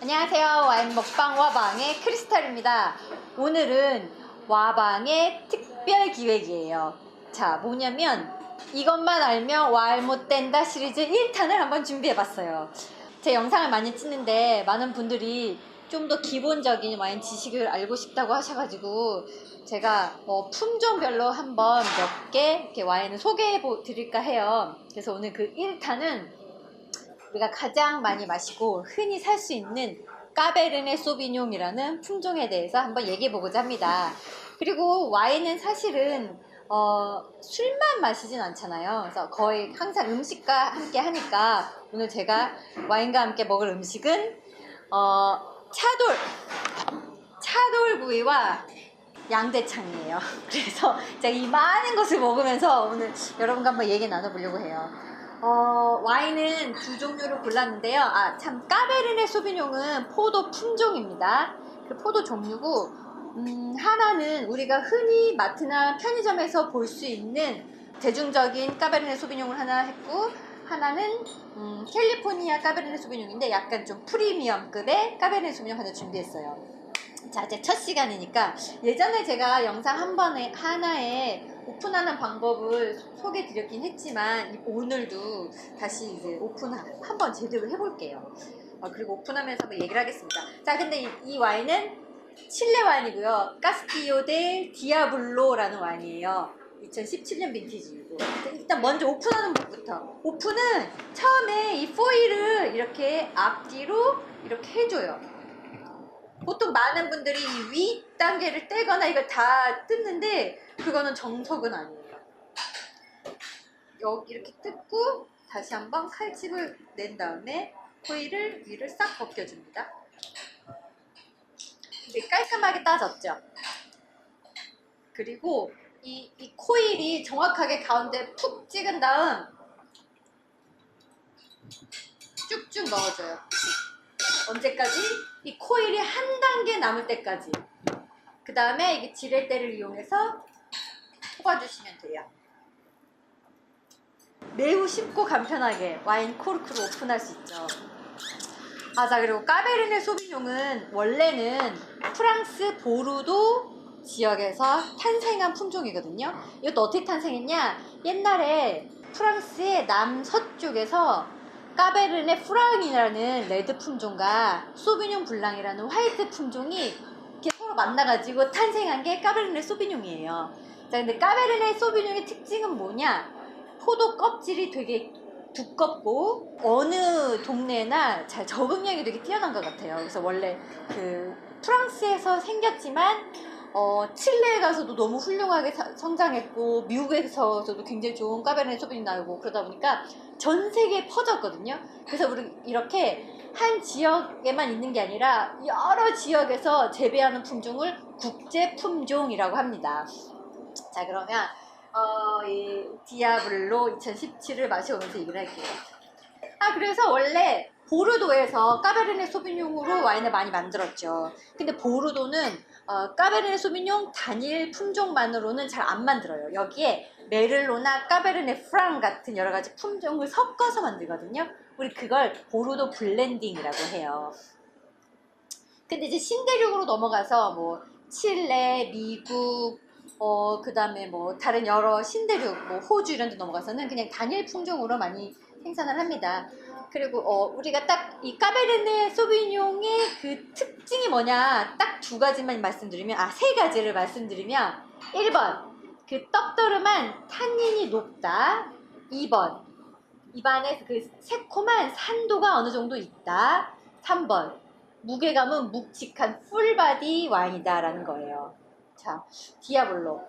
안녕하세요. 와인 먹방 와방의 크리스탈입니다. 오늘은 와방의 특별 기획이에요. 자, 뭐냐면 이것만 알면 와인 못 된다 시리즈 1탄을 한번 준비해 봤어요. 제 영상을 많이 찍는데 많은 분들이 좀 더 기본적인 와인 지식을 알고 싶다고 하셔가지고 제가 뭐 품종별로 한번 몇 개 이렇게 와인을 소개해 드릴까 해요. 그래서 오늘 그 1탄은 우리가 가장 많이 마시고 흔히 살 수 있는 까베르네 소비뇽이라는 품종에 대해서 한번 얘기해 보고자 합니다. 그리고 와인은 사실은 어, 술만 마시진 않잖아요. 그래서 거의 항상 음식과 함께 하니까 오늘 제가 와인과 함께 먹을 음식은 어, 차돌 차돌 구이와 양대창이에요. 그래서 제가 이 많은 것을 먹으면서 오늘 여러분과 한번 얘기 나눠보려고 해요. 어, 와인은 두 종류를 골랐는데요. 아, 참, 까베르네 소비뇽은 포도 품종입니다. 그 포도 종류고, 음, 하나는 우리가 흔히 마트나 편의점에서 볼 수 있는 대중적인 까베르네 소비뇽을 하나 했고, 하나는 음, 캘리포니아 까베르네 소비뇽인데 약간 좀 프리미엄급의 까베르네 소비뇽 하나 준비했어요. 자, 이제 첫 시간이니까 예전에 제가 영상 한 번에 하나에 오픈하는 방법을 소개해 드렸긴 했지만 이- 오늘도 다시 이제 오픈 한번 제대로 해볼게요. 어, 그리고 오픈하면서 한번 얘기를 하겠습니다. 자, 근데 이, 이 와인은 칠레 와인이고요. 까스티오 델 디아블로라는 와인이에요. 2017년 빈티지이고 일단 먼저 오픈하는 법부터 오픈은 처음에 이 포일을 이렇게 앞뒤로 이렇게 해줘요. 보통 많은 분들이 이위 단계를 떼거나 이걸 다 뜯는데 그거는 정석은 아니에요. 여기 이렇게 뜯고 다시 한번 칼집을 낸 다음에 코일을 위를 싹 벗겨줍니다. 이제 깔끔하게 따졌죠. 그리고 이, 이 코일이 정확하게 가운데 푹 찍은 다음 쭉쭉 넣어줘요. 언제까지? 이 코일이 한 단계 남을 때까지. 그 다음에 이게 지렛대를 이용해서 뽑아주시면 돼요. 매우 쉽고 간편하게 와인 코르크로 오픈할 수 있죠. 아, 자, 그리고 까베르네 소비뇽은 원래는 프랑스 보르도 지역에서 탄생한 품종이거든요. 이것도 어떻게 탄생했냐? 옛날에 프랑스의 남서쪽에서 까베르네 프랑이라는 레드 품종과 소비뇽 블랑이라는 화이트 품종이 이렇게 서로 만나가지고 탄생한 게 까베르네 소비뇽이에요. 자, 근데 까베르네 소비뇽의 특징은 뭐냐? 포도 껍질이 되게 두껍고 어느 동네나 잘 적응력이 되게 뛰어난 것 같아요. 그래서 원래 그 프랑스에서 생겼지만 어, 칠레에 가서도 너무 훌륭하게 사- 성장했고 미국에서도 굉장히 좋은 까베르네 소비뇽 나오고 그러다 보니까 전 세계에 퍼졌거든요. 그래서 우리 이렇게 한 지역에만 있는 게 아니라 여러 지역에서 재배하는 품종을 국제 품종이라고 합니다. 자 그러면 어, 이 디아블로 2017을 마셔보면서 얘기를 할게요. 아 그래서 원래 보르도에서 까베르네 소비뇽으로 와인을 많이 만들었죠. 근데 보르도는 어, 까베르네 소비뇽 단일 품종만으로는 잘 안 만들어요. 여기에 메를로나 까베르네 프랑 같은 여러 가지 품종을 섞어서 만들거든요. 우리 그걸 보르도 블렌딩이라고 해요. 근데 이제 신대륙으로 넘어가서 뭐 칠레, 미국, 어 그 다음에 뭐 다른 여러 신대륙, 뭐 호주 이런 데 넘어가서는 그냥 단일 품종으로 많이 생산을 합니다. 그리고 어 우리가 딱 이 까베르네 소비뇽의 그 특징이 뭐냐? 딱 두 가지만 말씀드리면 아 세 가지를 말씀드리면 1번 그 떡더름한 탄닌이 높다. 2번 입안에 그 새콤한 산도가 어느 정도 있다. 3번 무게감은 묵직한 풀바디 와인이다 라는 거예요. 자 디아블로.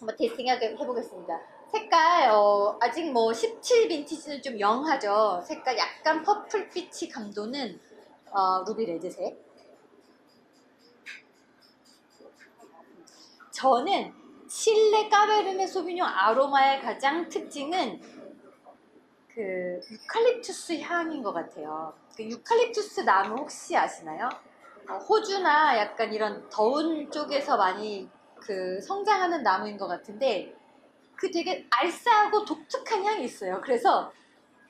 한번 테이스팅 해- 해보겠습니다 색깔 어, 아직 뭐 17 빈티지는 좀 영하죠 색깔 약간 퍼플빛이 감도는 어, 루비 레드색 저는 칠레 까베르네 소비뇽 아로마의 가장 특징은 그 유칼립투스 향인 것 같아요. 그 유칼립투스 나무 혹시 아시나요? 어, 호주나 약간 이런 더운 쪽에서 많이 그 성장하는 나무인 것 같은데 그 되게 알싸하고 독특한 향이 있어요. 그래서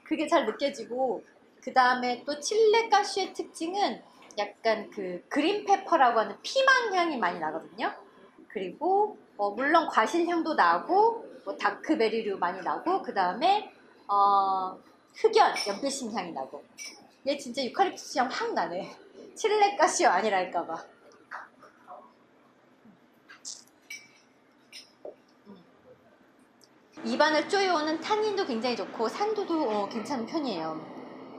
그게 잘 느껴지고 그 다음에 또 칠레 가슈의 특징은 약간 그 그린 페퍼라고 하는 피망 향이 많이 나거든요. 그리고 어, 물론 과실 향도 나고 뭐 다크베리류 많이 나고 그 다음에 어, 흑연 연필심 향이 나고 얘 진짜 유카리프스 향 확 나네. 칠레 가슈 아니랄까봐. 입안을 쪼여오는 탄닌도 굉장히 좋고 산도도 어, 괜찮은 편이에요.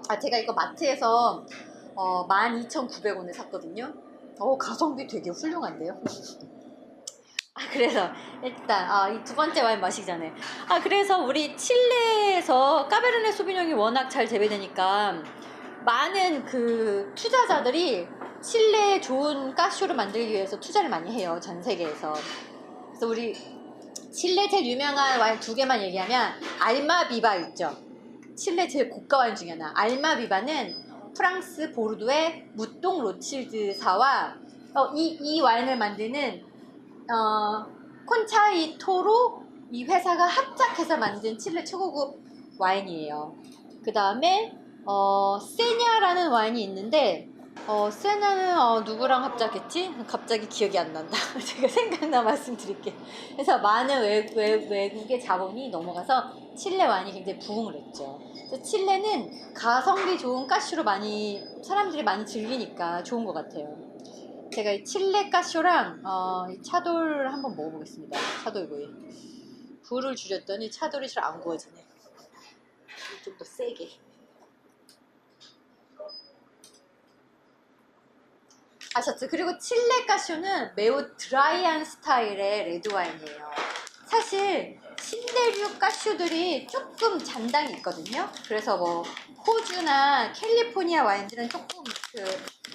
아 제가 이거 마트에서 어, 12,900원에 샀거든요. 어 가성비 되게 훌륭한데요. 아 그래서 일단 아, 이 두 번째 와인 전에 아 그래서 우리 칠레에서 까베르네 소비뇽이 워낙 잘 재배되니까 많은 그 투자자들이 칠레에 좋은 까쇼를 만들기 위해서 투자를 많이 해요 전 세계에서 그래서 우리 칠레 제일 유명한 와인 두 개만 얘기하면 알마비바 있죠. 칠레 제일 고가 와인 중에 하나. 알마비바는 프랑스 보르도의 무똥 로칠드사와 어, 이, 이 와인을 만드는 어, 콘차이토로 이 회사가 합작해서 만든 칠레 최고급 와인이에요. 그 다음에 어, 세냐라는 와인이 있는데 어, 세냐는 어, 누구랑 합작했지? 갑자기 기억이 안 난다. 제가 생각나 말씀드릴게요. 그래서 많은 외, 외, 외국의 자본이 넘어가서 칠레 와인이 굉장히 부흥을 했죠. 그래서 칠레는 가성비 좋은 가슈로 많이 사람들이 많이 즐기니까 좋은 것 같아요. 제가 이 칠레 가쇼랑 어, 이 차돌 한번 먹어보겠습니다. 차돌 구이. 불을 줄였더니 차돌이 잘 안 구워지네. 좀 더 세게. 아셨죠? 그리고 칠레 가쇼는 매우 드라이한 스타일의 레드 와인이에요. 사실 신대륙 가슈들이 조금 잔당이 있거든요. 그래서 뭐 호주나 캘리포니아 와인들은 조금 그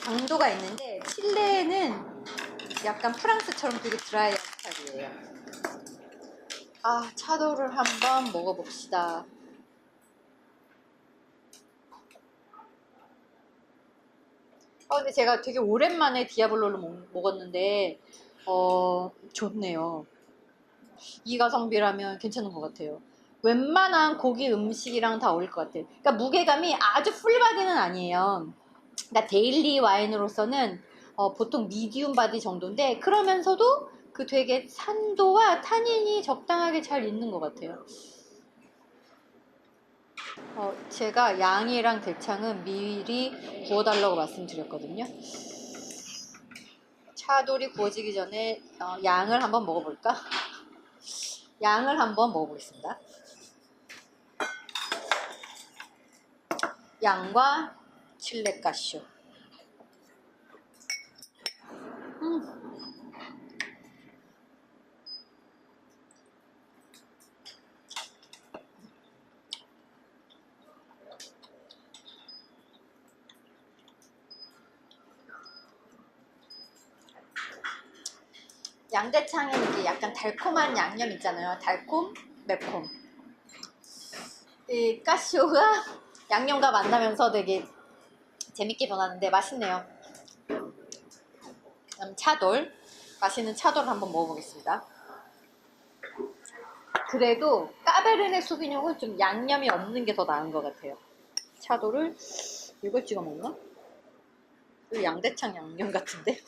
강도가 있는데 칠레는 약간 프랑스처럼 되게 드라이한 스타일이에요. 아 차도를 한번 먹어봅시다. 아 근데 제가 되게 오랜만에 디아블로를 먹, 먹었는데 어 좋네요. 이 가성비라면 괜찮은 것 같아요. 웬만한 고기 음식이랑 다 어울릴 것 같아요. 그러니까 무게감이 아주 풀바디는 아니에요. 그러니까 데일리 와인으로서는 어, 보통 미디움 바디 정도인데 그러면서도 그 되게 산도와 타닌이 적당하게 잘 있는 것 같아요. 어, 제가 양이랑 대창은 미리 구워달라고 말씀드렸거든요. 차돌이 구워지기 전에 어, 양을 한번 먹어볼까? 양을 한번 먹어보겠습니다. 양과 칠레 가쇼. 음. 양대창에 이게 약간 달콤한 양념 있잖아요. 달콤, 매콤. 이 가쇼가 양념과 만나면서 되게 재밌게 변하는데 맛있네요. 그다음 차돌. 맛있는 차돌을 한번 먹어보겠습니다. 그래도 까베르네 소비뇽은 좀 양념이 없는 게 더 나은 것 같아요. 차돌을 이걸 찍어 먹나? 양대창 양념 같은데?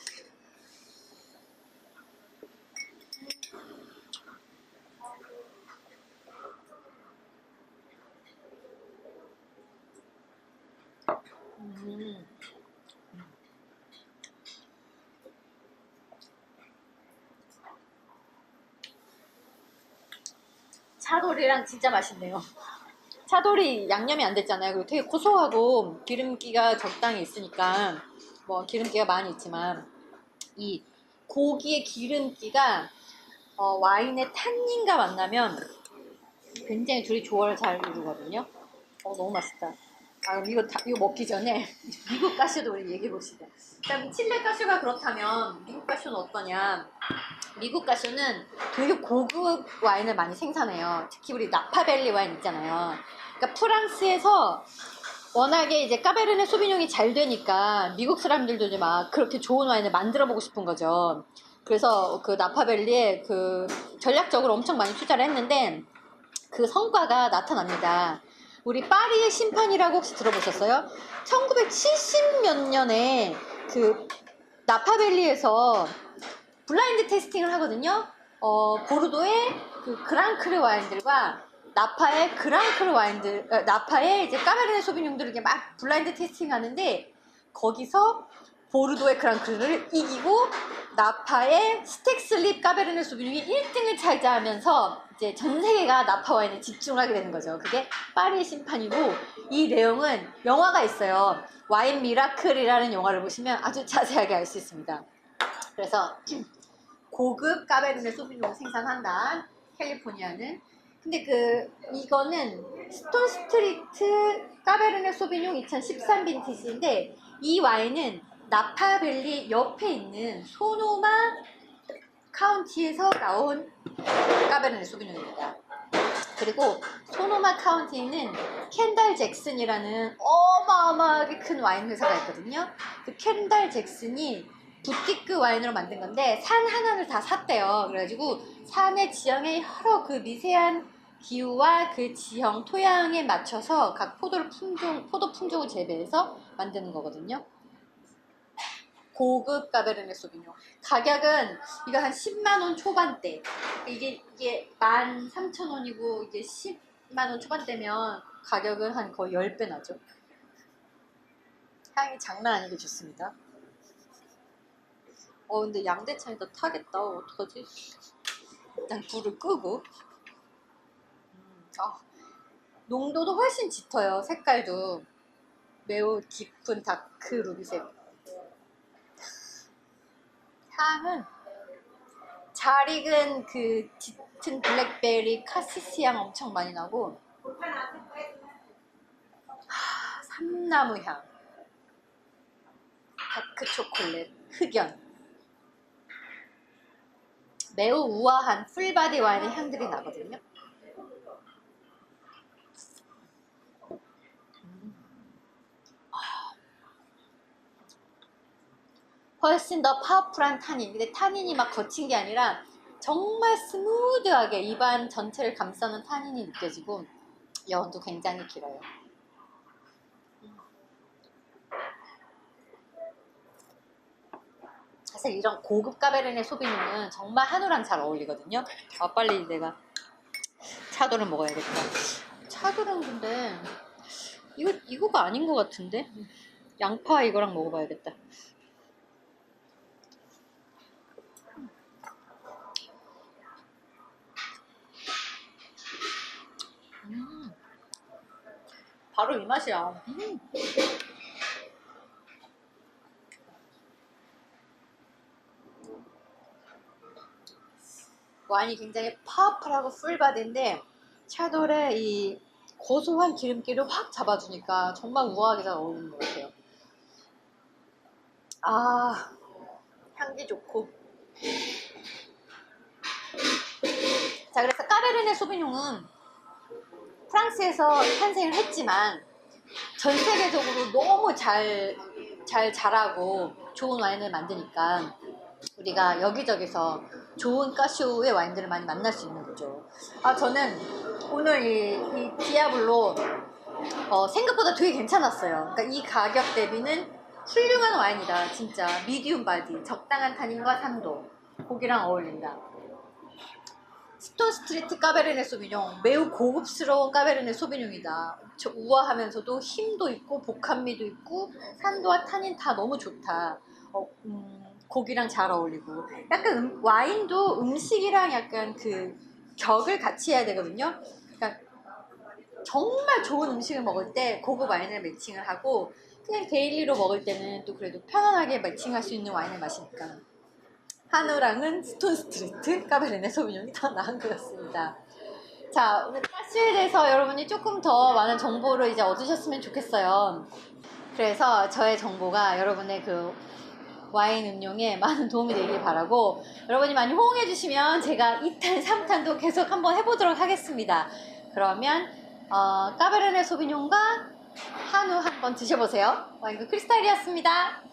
음. 차돌이랑 진짜 맛있네요. 차돌이 양념이 안 됐잖아요. 그리고 되게 고소하고 기름기가 적당히 있으니까 뭐 기름기가 많이 있지만 이 고기의 기름기가 어, 와인의 탄닌과 만나면 굉장히 둘이 조화를 잘 이루거든요. 어 너무 맛있다. 아 이거 다, 이거 먹기 전에 미국 가슈도 우리 얘기해 봅시다. 일단 칠레 가슈가 그렇다면 미국 가슈는 어떠냐? 미국 가슈는 되게 고급 와인을 많이 생산해요. 특히 우리 나파밸리 와인 있잖아요. 그러니까 프랑스에서 워낙에 이제 까베르네 소비뇽이 잘 되니까 미국 사람들도 이제 막 그렇게 좋은 와인을 만들어 보고 싶은 거죠. 그래서 그 나파밸리에 그 전략적으로 엄청 많이 투자를 했는데 그 성과가 나타납니다. 우리 파리의 심판이라고 혹시 들어보셨어요? 1970 몇 년에 그 나파밸리에서 블라인드 테스팅을 하거든요. 어, 보르도의 그 그랑크르 와인들과 나파의 그랑크르 와인들, 어, 나파의 이제 까베르네 소비뇽들을 이렇게 막 블라인드 테스팅 하는데 거기서 보르도의 그랑크르를 이기고 나파의 스택슬립 까베르네 소비뇽이 1등을 차지하면서 이제 전 세계가 나파 와인에 집중하게 되는 거죠. 그게 파리의 심판이고 이 내용은 영화가 있어요. 와인 미라클이라는 영화를 보시면 아주 자세하게 알 수 있습니다. 그래서 고급 까베르네 소비뇽을 생산한다. 캘리포니아는. 근데 그 이거는 스톤 스트리트 까베르네 소비뇽 2013 빈티지인데 이 와인은 나파밸리 옆에 있는 소노마 카운티에서 나온 까베르네 소비뇽입니다. 그리고 소노마 카운티에는 켄달 잭슨이라는 어마어마하게 큰 와인 회사가 있거든요. 그 켄달 잭슨이 부티크 와인으로 만든 건데 산 하나를 다 샀대요. 그래가지고 산의 지형의 여러 그 미세한 기후와 그 지형 토양에 맞춰서 각 포도를 품종 포도 품종을 재배해서 만드는 거거든요. 고급 까베르네 소비뇽. 가격은 이거 한 10만 원 초반대. 이게 이게 13,000원이고 이게 10만 원 초반대면 가격은 한 거의 10배 나죠. 향이 장난 아니게 좋습니다. 어 근데 양대창에다 타겠다. 어떡하지? 일단 불을 끄고. 음, 아, 농도도 훨씬 짙어요. 색깔도 매우 깊은 다크 루비색. 향은 잘 익은 그 짙은 블랙베리 카시스 향 엄청 많이 나고 하, 삼나무 향, 다크 초콜릿, 흑연 매우 우아한 풀바디 와인의 향들이 나거든요. 훨씬 더 파워풀한 타닌. 근데 타닌이 막 거친 게 아니라 정말 스무드하게 입안 전체를 감싸는 타닌이 느껴지고 여운도 굉장히 길어요. 사실 이런 고급 까베르네 소비뇽은 정말 한우랑 잘 어울리거든요. 아 빨리 내가 차도를 먹어야겠다. 차도는 근데 이거 이거가 아닌 것 같은데 양파 이거랑 먹어봐야겠다. 음. 바로 이 맛이야. 음. 와인이 굉장히 파워풀하고 풀바디인데 샤돌의 이 고소한 기름기를 확 잡아주니까 정말 우아하게 잘 어울리는 것 같아요. 아 향기 좋고 자 그래서 까베르네 소비뇽은 프랑스에서 탄생을 했지만 전 세계적으로 너무 잘, 잘 자라고 좋은 와인을 만드니까 우리가 여기저기서 좋은 까쇼의 와인들을 많이 만날 수 있는 거죠. 아, 저는 오늘 이, 이 디아블로 어, 생각보다 되게 괜찮았어요. 그러니까 이 가격 대비는 훌륭한 와인이다. 진짜 미디움 바디, 적당한 탄닌과 산도, 고기랑 어울린다. 스톤 스트리트 까베르네 소비뇽 매우 고급스러운 까베르네 소비뇽이다. 저 우아하면서도 힘도 있고 복합미도 있고 산도와 타닌 다 너무 좋다. 어, 음, 고기랑 잘 어울리고 약간 음- 와인도 음식이랑 약간 그 격을 같이 해야 되거든요. 그러니까 정말 좋은 음식을 먹을 때 고급 와인을 매칭을 하고 그냥 데일리로 먹을 때는 또 그래도 편안하게 매칭할 수 있는 와인을 마시니까 한우랑은 스톤 스트리트 까베르네 소비뇽이 더 나은 것 같습니다. 자, 오늘 카스에 대해서 여러분이 조금 더 많은 정보를 이제 얻으셨으면 좋겠어요. 그래서 저의 정보가 여러분의 그 와인 음용에 많은 도움이 되길 바라고 여러분이 많이 호응해 주시면 제가 2탄, 3탄도 계속 한번 해보도록 하겠습니다. 그러면 어, 까베르네 소비뇽과 한우 한번 드셔보세요. 와인그 크리스탈이었습니다.